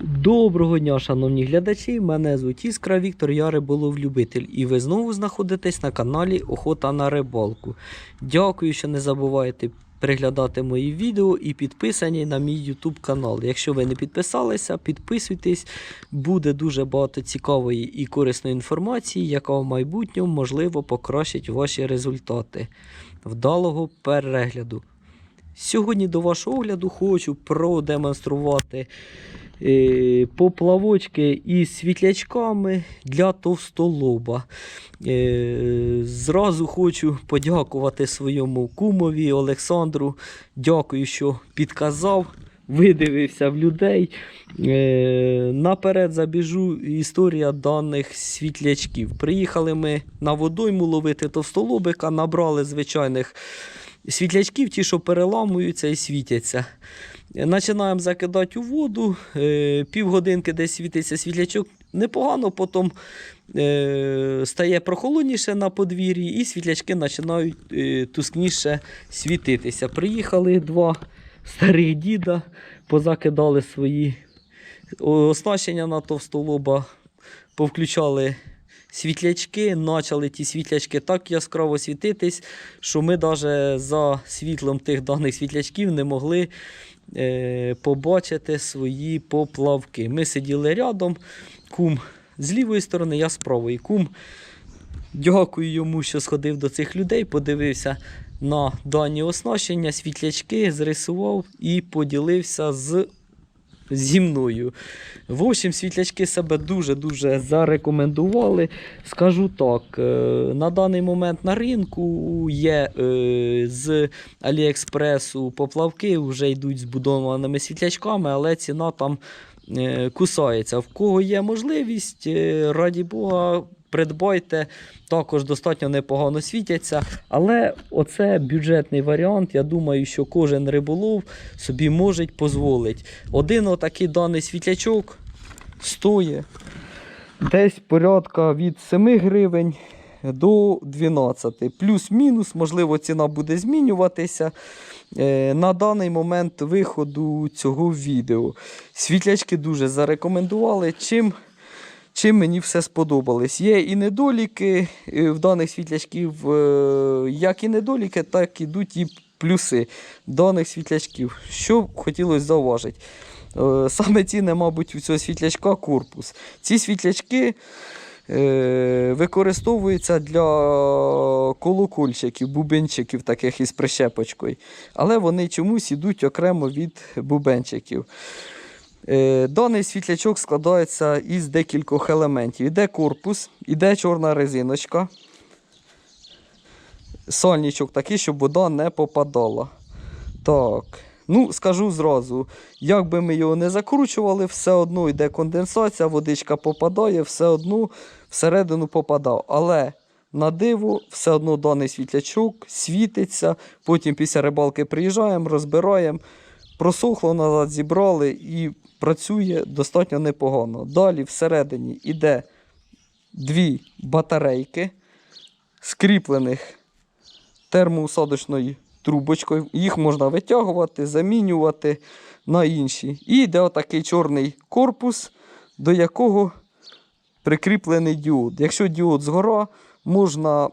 Доброго дня, шановні глядачі. Мене звуть Іскра Віктор, я риболов-любитель. І ви знову знаходитесь на каналі Охота на рибалку. Дякую, що не забуваєте переглядати мої відео і підписані на мій YouTube канал. Якщо ви не підписалися, підписуйтесь. Буде дуже багато цікавої і корисної інформації, яка в майбутньому можливо покращить ваші результати. Вдалого перегляду. Сьогодні до вашого огляду хочу продемонструвати поплавочки із світлячками для товстолоба. Е, Зразу хочу подякувати своєму кумові Олександру. Дякую, що підказав. Видивився в людей. Е, наперед забіжу історія даних світлячків. Приїхали ми на водойму ловити товстолобика, набрали звичайних світлячків, ті, що переламуються і світяться. Починаємо закидати у воду, е, півгодинки десь світиться світлячок. Непогано, потім е, стає прохолодніше на подвір'ї, і світлячки починають е, тускніше світитися. Приїхали два старих діда, позакидали свої оснащення на товстолоба, повключали світлячки, почали ті світлячки так яскраво світитись, що ми навіть за світлом тих даних світлячків не могли побачити свої поплавки. Ми сиділи рядом, кум з лівої сторони, я з правої. Кум, дякую йому, що сходив до цих людей, подивився на дані оснащення, світлячки, зрисував і поділився з зі мною. В общем, світлячки себе дуже-дуже зарекомендували. Скажу так, е, на даний момент на ринку є е, з Аліекспресу поплавки, вже йдуть збудованими світлячками, але ціна там е, кусається. В кого є можливість, раді Бога. Придбайте, також достатньо непогано світяться. Але оце бюджетний варіант. Я думаю, що кожен риболов собі може дозволити. Один отакий даний світлячок стоїть десь порядка від 7 гривень до 12. Плюс-мінус, можливо, ціна буде змінюватися. е, На даний момент виходу цього відео. Світлячки дуже зарекомендували. Чим чим мені все сподобалось. Є і недоліки е, в даних світлячків, е, як і недоліки, так ідуть і плюси даних світлячків. Що хотілося зауважити. Е, Саме цінне, мабуть, у цього світлячка корпус. Ці світлячки використовуються для колокольчиків, бубенчиків, таких із прищепочкою. Але вони чомусь ідуть окремо від бубенчиків. Е, Даний світлячок складається із декількох елементів. Іде корпус, іде чорна резиночка. Сальничок такий, щоб вода не попадала. Так. Ну, скажу зразу, як би ми його не закручували, все одно йде конденсація, водичка попадає, все одно всередину попадав. Але на диво, все одно даний світлячок світиться. Потім після рибалки приїжджаємо, розбираємо. Просохло назад, зібрали і працює достатньо непогано. Далі всередині йде дві батарейки, скріплених термоусадочною трубочкою. Їх можна витягувати, замінювати на інші. І йде отакий чорний корпус, до якого прикріплений діод. Якщо діод згора, можна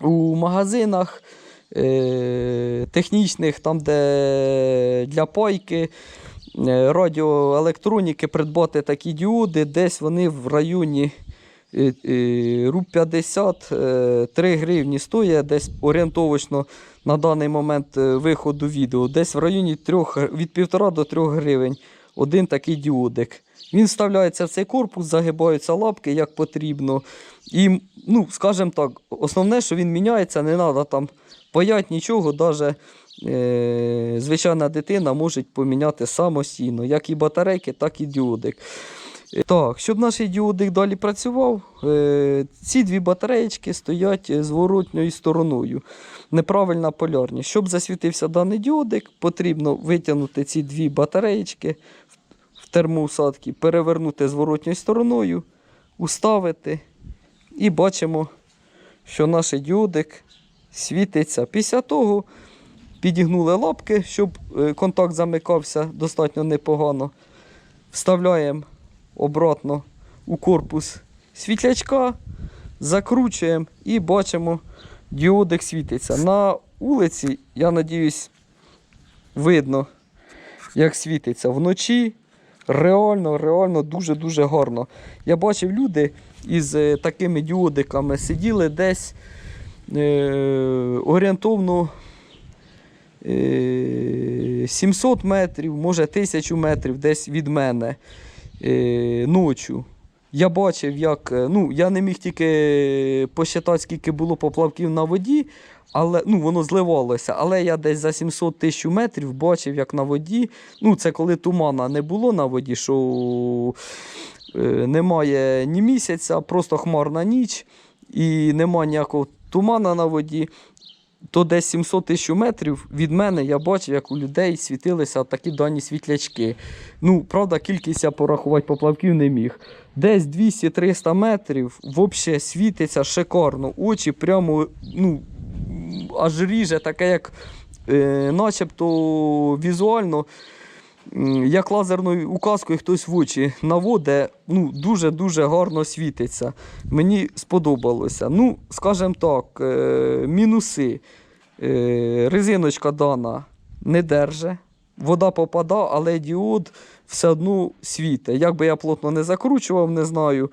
у магазинах е, технічних, там, де для пайки, е, радіоелектроніки придбати такі діоди, десь вони в районі е, руб 50 е, 3 гривні стоять, десь орієнтовочно на даний момент виходу відео, десь в районі 3, від 1,5 до 3 гривень один такий діодик. Він вставляється в цей корпус, загибаються лапки як потрібно. І, ну, скажімо так, основне, що він міняється, не треба там паять нічого, навіть е, звичайна дитина може поміняти самостійно, як і батарейки, так і діодик. Е, Так, щоб наш діодик далі працював, е, ці дві батареєчки стоять зворотньою стороною. Неправильна полярність. Щоб засвітився даний діодик, потрібно витягнути ці дві батареєчки в термоусадки, перевернути зворотньою стороною, уставити. І бачимо, що наш діодик світиться. Після того підігнули лапки, щоб е, контакт замикався достатньо непогано. вставляємо обратно у корпус світлячка, закручуємо і бачимо, діодик світиться. На вулиці, я надіюсь, видно, як світиться вночі. Реально, реально дуже-дуже гарно. Я бачив люди із е, такими діодиками сиділи десь орієнтовно е, 700 метрів, може 1000 метрів десь від мене е, ночі. Я бачив, як. е, Ну, я не міг тільки посчитати, скільки було поплавків на воді, але ну, воно зливалося. Але я десь за 700 тисяч метрів бачив, як на воді. Ну, це коли тумана не було на воді, що е, немає ні місяця, просто хмарна ніч і немає ніякого тумана на воді. То десь 700 тисяч метрів від мене я бачив, як у людей світилися такі дані світлячки. Ну, правда, кількість я порахувати поплавків не міг. Десь 200-300 метрів взагалі світиться шикарно. Очі прямо ну, аж ріже, таке, як е, начебто візуально, як лазерною указкою хтось в очі наводить, ну, дуже-дуже гарно світиться. Мені сподобалося. Ну, скажімо так, е, мінуси. Е, резиночка дана не держить. Вода попадає, але діод все одно світить. Як би я плотно не закручував, не знаю.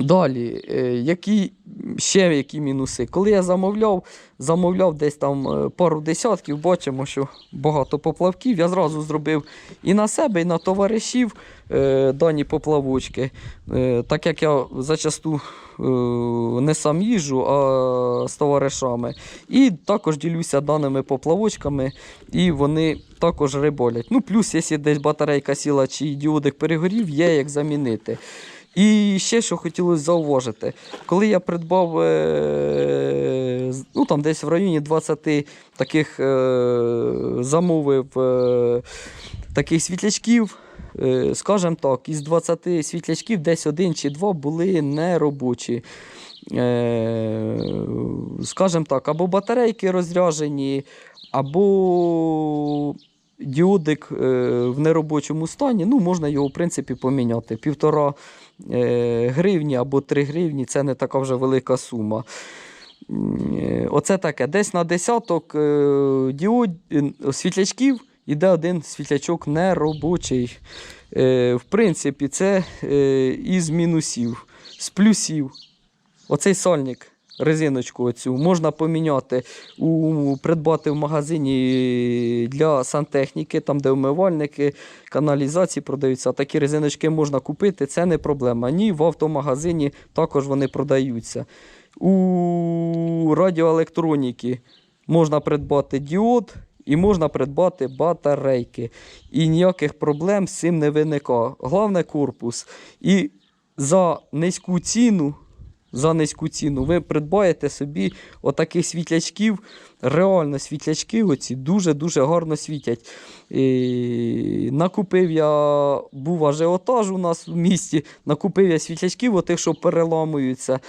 Далі, е, які ще які мінуси? Коли я замовляв, замовляв десь там е, пару десятків, бачимо, що багато поплавків. Я зразу зробив і на себе, і на товаришів е, дані поплавочки. Так як я зачасту не сам їжджу, а з товаришами. І також ділюся даними поплавочками, і вони також риболять. Ну, плюс, якщо десь батарейка сіла чи діодик перегорів, є як замінити. І ще що хотілося зауважити, коли я придбав е, ну, там десь в районі 20 таких е, замовив е, таких світлячків, скажімо так, із 20 світлячків десь один чи два були неробочі. Скажімо так, або батарейки розряжені, або діодик в неробочому стані, ну, можна його, в принципі, поміняти. Півтора гривні або 3 гривні це не така вже велика сума. Е, Оце таке. Десь на десяток е, діод, е, світлячків іде один світлячок неробочий. Е, В принципі, це е, із мінусів, з плюсів. Оцей сольник, резиночку оцю, можна поміняти, у, придбати в магазині для сантехніки, там, де вмивальники, каналізації продаються. Такі резиночки можна купити, це не проблема. Ні, в автомагазині також вони продаються. У радіоелектроніки можна придбати діод і можна придбати батарейки. І ніяких проблем з цим не виникає. Головне корпус. І за низьку ціну, за низьку ціну ви придбаєте собі отаких світлячків. Реально світлячки оці дуже-дуже гарно світять. І накупив я, був ажіотаж у нас в місті, накупив я світлячків, отих, що переламуються.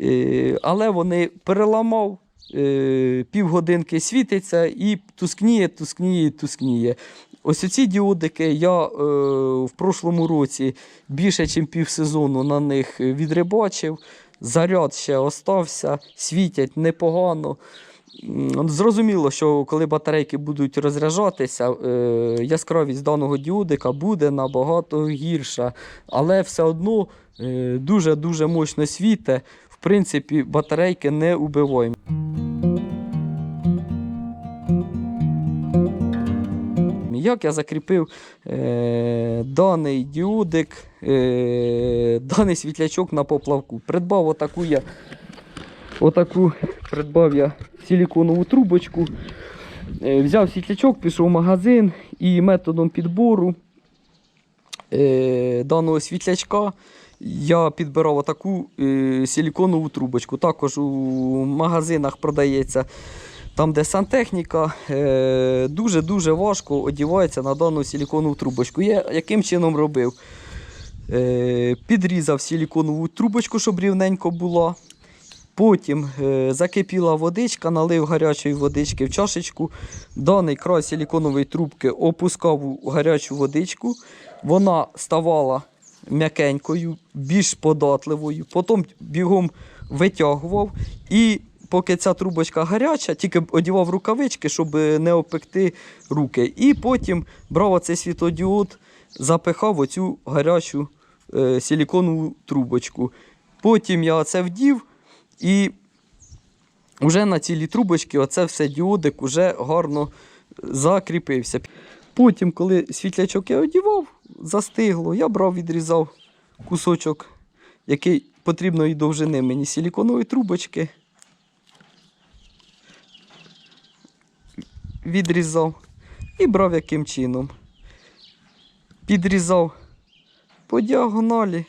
Е, Але вони переламав, е, півгодинки світиться і тускніє, тускніє, тускніє. Ось ці діодики я е, в прошлому році більше, ніж півсезону на них відрибачив. Заряд ще остався, світять непогано. Зрозуміло, що коли батарейки будуть розряджатися, е, яскравість даного діодика буде набагато гірша. Але все одно е, дуже-дуже мощно світе. В принципі, батарейки не убиваємо. Як я закріпив е, даний діодик, е, даний світлячок на поплавку. Придбав отаку я, отаку придбав я силіконову трубочку. Е, взяв світлячок, пішов в магазин і методом підбору е, даного світлячка я підбирав отаку е, силіконову трубочку. Також у магазинах продається. Там, де сантехніка, е, дуже-дуже важко одівається на дану силіконову трубочку. Я яким чином робив? Е, підрізав силіконову трубочку, щоб рівненько була. Потім е, закипіла водичка, налив гарячої водички в чашечку. Даний край силіконової трубки опускав у гарячу водичку. Вона ставала м'якенькою, більш податливою. Потім бігом витягував. І поки ця трубочка гаряча, тільки одягав рукавички, щоб не опекти руки. І потім брав оцей світодіод, запихав оцю гарячу е, силіконову трубочку. Потім я це вдів і вже на цілі трубочки оце все діодик вже гарно закріпився. Потім, коли світлячок я одівав, застигло, я брав, відрізав кусочок, який потрібної довжини мені силіконової трубочки. Відрізав і брав яким чином. Підрізав по діагоналі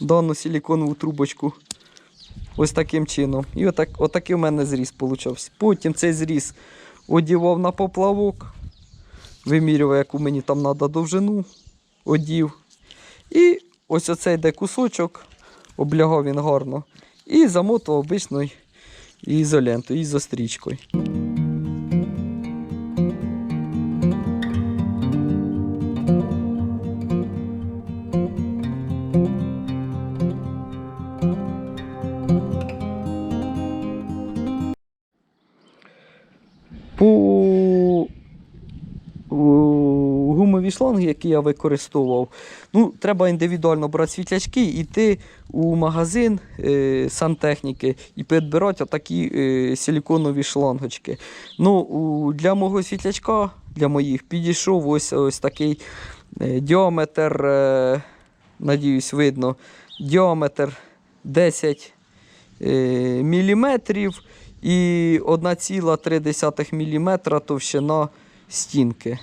дану силіконову трубочку. Ось таким чином. І отак, отакий у мене зріз получався. Потім цей зріз одівав на поплавок, вимірював, яку мені там треба довжину, одів. І ось оцей де кусочок, облягав він гарно. І замотував обичною ізолентою, і По шланги, які я використовував, ну, треба індивідуально брати світлячки, йти у магазин е, сантехніки і підбирати отакі е, силіконові шлангочки. Ну, для мого світлячка, для моїх, підійшов ось, ось такий е, діаметр, е, надіюсь, видно, діаметр 10 е, міліметрів і 1,3 мм товщина стінки.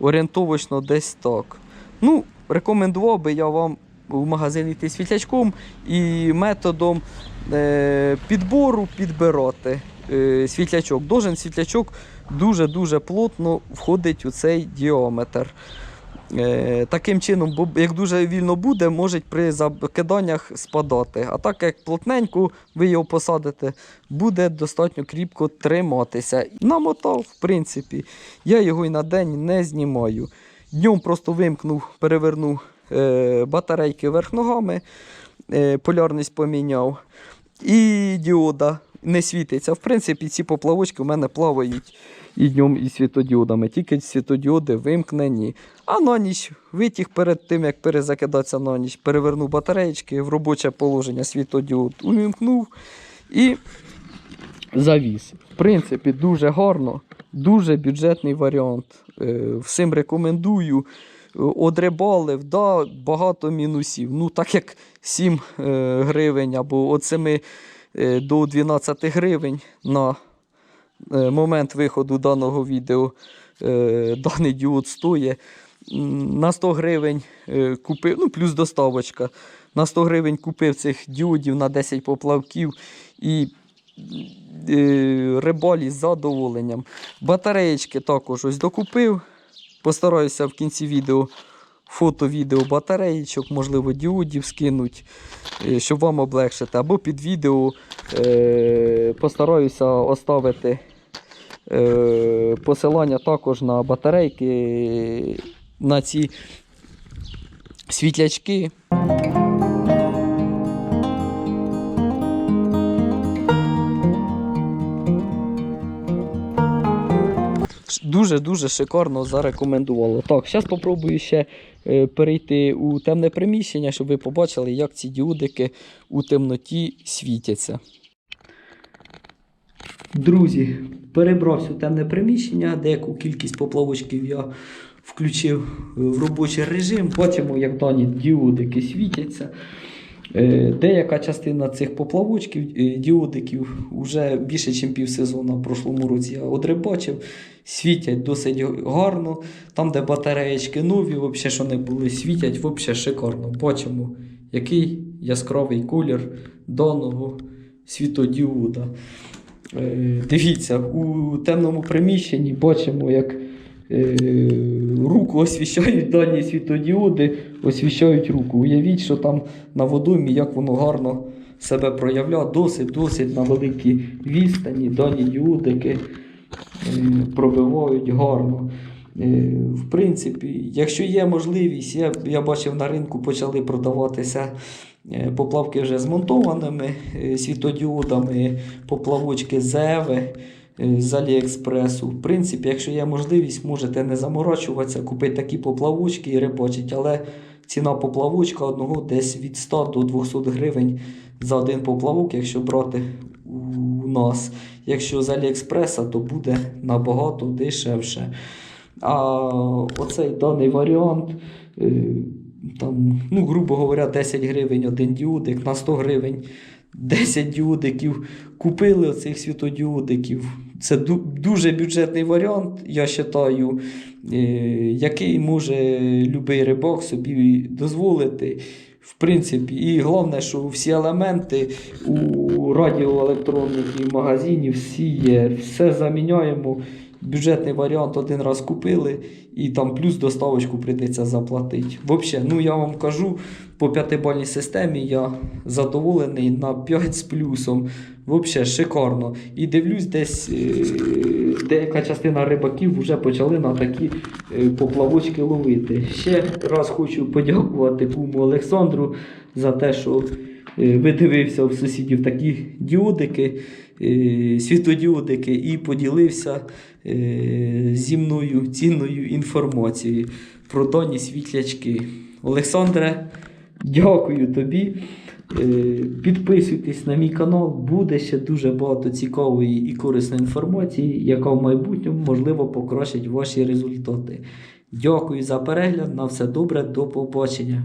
Орієнтовочно десь так. Ну, рекомендував би я вам в магазин йти світлячком і методом е, підбору підбирати е, світлячок. Дожен світлячок дуже-дуже плотно входить у цей діаметр. Е, таким чином, як дуже вільно буде, може при закиданнях спадати. А так як плотненько ви його посадите, буде достатньо кріпко триматися. Намотав, в принципі, я його і на день не знімаю. Днем просто вимкнув, перевернув е, батарейки вверх ногами, е, полярність поміняв. І діода не світиться. В принципі, ці поплавочки в мене плавають і днем, і світодіодами. Тільки світодіоди вимкнені. А на ніч витяг перед тим, як перезакидатися на ніч, перевернув батареєчки в робоче положення світодіод увімкнув і завіс. В принципі, дуже гарно, дуже бюджетний варіант. Е, Всім рекомендую. Е, Одрибалив, да, багато мінусів. Ну, так як 7 е, гривень або від 7 е, до 12 гривень на момент виходу даного відео е, даний діод стоїть. На 100 гривень е, купив, ну плюс доставочка. На 100 гривень купив цих діодів на 10 поплавків і е, рибалі з задоволенням. Батареєчки також ось докупив. Постараюся в кінці відео фото-відео батареїчок, можливо, діодів скинуть, е, щоб вам облегшити. Або під відео е, постараюся оставити е, посилання також на батарейки, на ці світлячки. Дуже-дуже шикарно зарекомендувало. Так, зараз спробую ще е, перейти у темне приміщення, щоб ви побачили, як ці діодики у темноті світяться. Друзі, перебрався у темне приміщення, деяку кількість поплавочків я включив в робочий режим. Бачимо, як дані діодики світяться. Е, Деяка частина цих поплавочків, е, діодиків, вже більше, ніж півсезону в прошлому році я одрибачив. Світять досить гарно. Там, де батареєчки нові, взагалі, що не були, світять взагалі шикарно. Бачимо, який яскравий колір даного світодіода. Е, Дивіться, у темному приміщенні бачимо, як е, руку освіщають дані світодіоди, освіщають руку. Уявіть, що там на водоймі, як воно гарно себе проявляє, досить, досить на великій відстані дані діодики е, пробивають гарно. В принципі, якщо є можливість, я, я бачив на ринку почали продаватися поплавки вже змонтованими е, світодіодами, поплавочки Зеви е, з Аліекспресу. В принципі, якщо є можливість, можете не заморачуватися, купити такі поплавочки і рибачити, але ціна поплавочка одного десь від 100 до 200 гривень за один поплавок, якщо брати у нас. Якщо з Аліекспреса, то буде набагато дешевше. А оцей даний варіант, е, там, ну, грубо говоря, 10 гривень один діодик, на 100 гривень 10 діодиків. Купили оцих світодіодиків. Це дуже бюджетний варіант, я вважаю, е, який може будь-який рибак собі дозволити. В принципі, і головне, що всі елементи у радіоелектроніки магазині всі є, все заміняємо. Бюджетний варіант один раз купили, і там плюс доставочку прийдеться заплатити. Взагалі, ну я вам кажу, по п'ятибальній системі я задоволений на 5 з плюсом. Взагалі шикарно. І дивлюсь, десь е, деяка частина рибаків вже почали на такі е, поплавочки ловити. Ще раз хочу подякувати куму Олександру за те, що видивився в сусідів такі діодики, е, світодіодики і поділився е, зі мною цінною інформацією про дані світлячки. Олександре, дякую тобі. Е, Підписуйтесь на мій канал, буде ще дуже багато цікавої і корисної інформації, яка в майбутньому можливо покращить ваші результати. Дякую за перегляд. На все добре, до побачення.